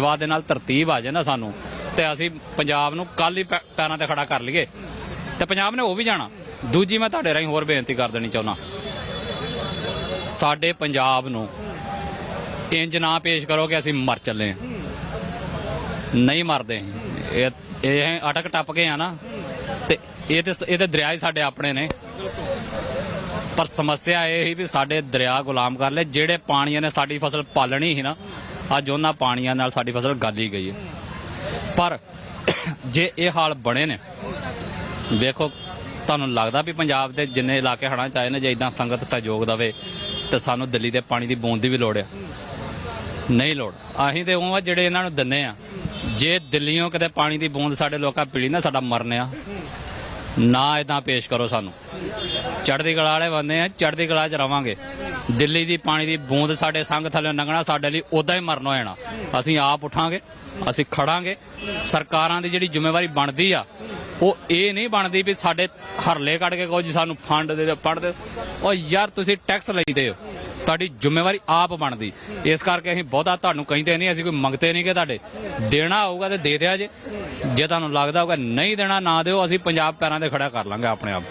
ਸੇਵਾ ਦੇ ਨਾਲ ਤਰਤੀਬ ਆ ਜਾਏ ਨਾ ਸਾਨੂੰ, ਤੇ ਅਸੀਂ ਪੰਜਾਬ ਨੂੰ ਕੱਲ ਹੀ ਪੈ- ਪੈਰਾਂ ਤੇ ਖੜਾ ਕਰ ਲਈਏ। ਤੇ ਪੰਜਾਬ ਨੇ ਉਹ ਵੀ ਜਾਣਾ। ਦੂਜੀ ਮੈਂ ਤੁਹਾਡੇ ਰਾਹੀਂ ਹੋਰ ਬੇਨਤੀ ਕਰ ਦੇਣੀ ਚਾਹੁੰਦਾ। ਸਾਡੇ ਪੰਜਾਬ ਨੂੰ ਇੰਜ ਨਾ ਪੇਸ਼ ਕਰੋ ਕਿ ਅਸੀਂ ਮਰ ਚੱਲੇ ਹਾਂ। ਨਹੀਂ ਮਰਦੇ। ਇਹ ਇਹ ਅਟਕ ਟੱਪ ਕੇ ਆ ਨਾ। ਤੇ ਇਹ ਤੇ ਇਹ ਤੇ ਦਰਿਆ ਹੀ ਸਾਡੇ ਆਪਣੇ ਨੇ। ਪਰ ਸਮੱਸਿਆ ਇਹ ਹੀ ਵੀ ਸਾਡੇ ਦਰਿਆ ਗੁਲਾਮ ਕਰ ਲਏ। ਜਿਹੜੇ ਪਾਣੀਆਂ ਨੇ ਸਾਡੀ ਫਸਲ ਪਾਲਣੀ ਸੀ ਨਾ ਅੱਜ ਉਹਨਾਂ ਪਾਣੀਆਂ ਨਾਲ ਸਾਡੀ ਫਸਲ ਗਾਲੀ ਗਈ ਹੈ। ਪਰ ਜੇ ਇਹ ਹਾਲ ਬਣੇ ਨੇ, ਵੇਖੋ, ਤੁਹਾਨੂੰ ਲੱਗਦਾ ਵੀ ਪੰਜਾਬ ਦੇ ਜਿੰਨੇ ਇਲਾਕੇ ਹੜ੍ਹਾਂ ਚ ਆਏ ਨੇ, ਜੇ ਇਦਾਂ ਸੰਗਤ ਸਹਿਯੋਗ ਦਵੇ ਤੇ ਸਾਨੂੰ ਦਿੱਲੀ ਦੇ ਪਾਣੀ ਦੀ ਬੂੰਦ ਦੀ ਵੀ ਲੋੜ ਆ। ਨਹੀਂ ਲੋੜ। ਅਸੀਂ ਤੇ ਉਹ ਆ ਜਿਹੜੇ ਇਹਨਾਂ ਨੂੰ ਦਿੰਨੇ ਆ, ਜੇ ਦਿੱਲੀੋਂ ਕਿਤੇ ਪਾਣੀ ਦੀ ਬੂੰਦ ਸਾਡੇ ਲੋਕਾਂ ਪੀੜੀ ਨਾ, ਸਾਡਾ ਮਰਨੇ ਆ। ਨਾ ਇਦਾਂ ਪੇਸ਼ ਕਰੋ ਸਾਨੂੰ। ਚੜ੍ਹਦੀ ਕਲਾ ਵਾਲੇ ਬੰਦੇ ਆ, ਚੜ੍ਹਦੀ ਕਲਾ ਚ ਰਵਾਂਗੇ। ਦਿੱਲੀ ਦੀ ਪਾਣੀ ਦੀ ਬੂੰਦ ਸਾਡੇ ਸੰਗ ਥੱਲੇ ਲੰਘਣਾ ਸਾਡੇ ਲਈ ਉਦਾਂ ਹੀ ਮਰਨ ਹੋ ਜਾਣਾ। ਅਸੀਂ ਆਪ ਉਠਾਂਗੇ, ਅਸੀਂ ਖੜਾਂਗੇ। ਸਰਕਾਰਾਂ ਦੀ ਜਿਹੜੀ ਜ਼ਿੰਮੇਵਾਰੀ ਬਣਦੀ ਆ, ਉਹ ਇਹ ਨਹੀਂ ਬਣਦੀ ਵੀ ਸਾਡੇ ਹਰਲੇ ਕੱਢ ਕੇ ਕੁਝ ਸਾਨੂੰ ਫੰਡ ਦੇ ਦਿਓ ਫੰਡ ਦਿਓ। ਉਹ ਯਾਰ ਤੁਸੀਂ ਟੈਕਸ ਲਈਦੇ ਹੋ। ਤੁਹਾਡੀ ਜ਼ਿੰਮੇਵਾਰੀ ਆਪ ਬਣਦੀ। ਇਸ ਕਰਕੇ ਅਸੀਂ ਬਹੁਤਾ ਤੁਹਾਨੂੰ ਕਹਿੰਦੇ ਨਹੀਂ, ਅਸੀਂ ਕੋਈ ਮੰਗਤੇ ਨਹੀਂ ਕਿ ਤੁਹਾਡੇ। ਦੇਣਾ ਹੋਊਗਾ ਤੇ ਦੇ ਦਿਆ ਜੇ। ਜੇ ਤੁਹਾਨੂੰ ਲੱਗਦਾ ਹੋਊਗਾ ਨਹੀਂ ਦੇਣਾ, ਨਾ ਦਿਓ, ਅਸੀਂ ਪੰਜਾਬ ਪੈਰਾਂ ਤੇ ਖੜਾ ਕਰ ਲਾਂਗੇ ਆਪਣੇ ਆਪ।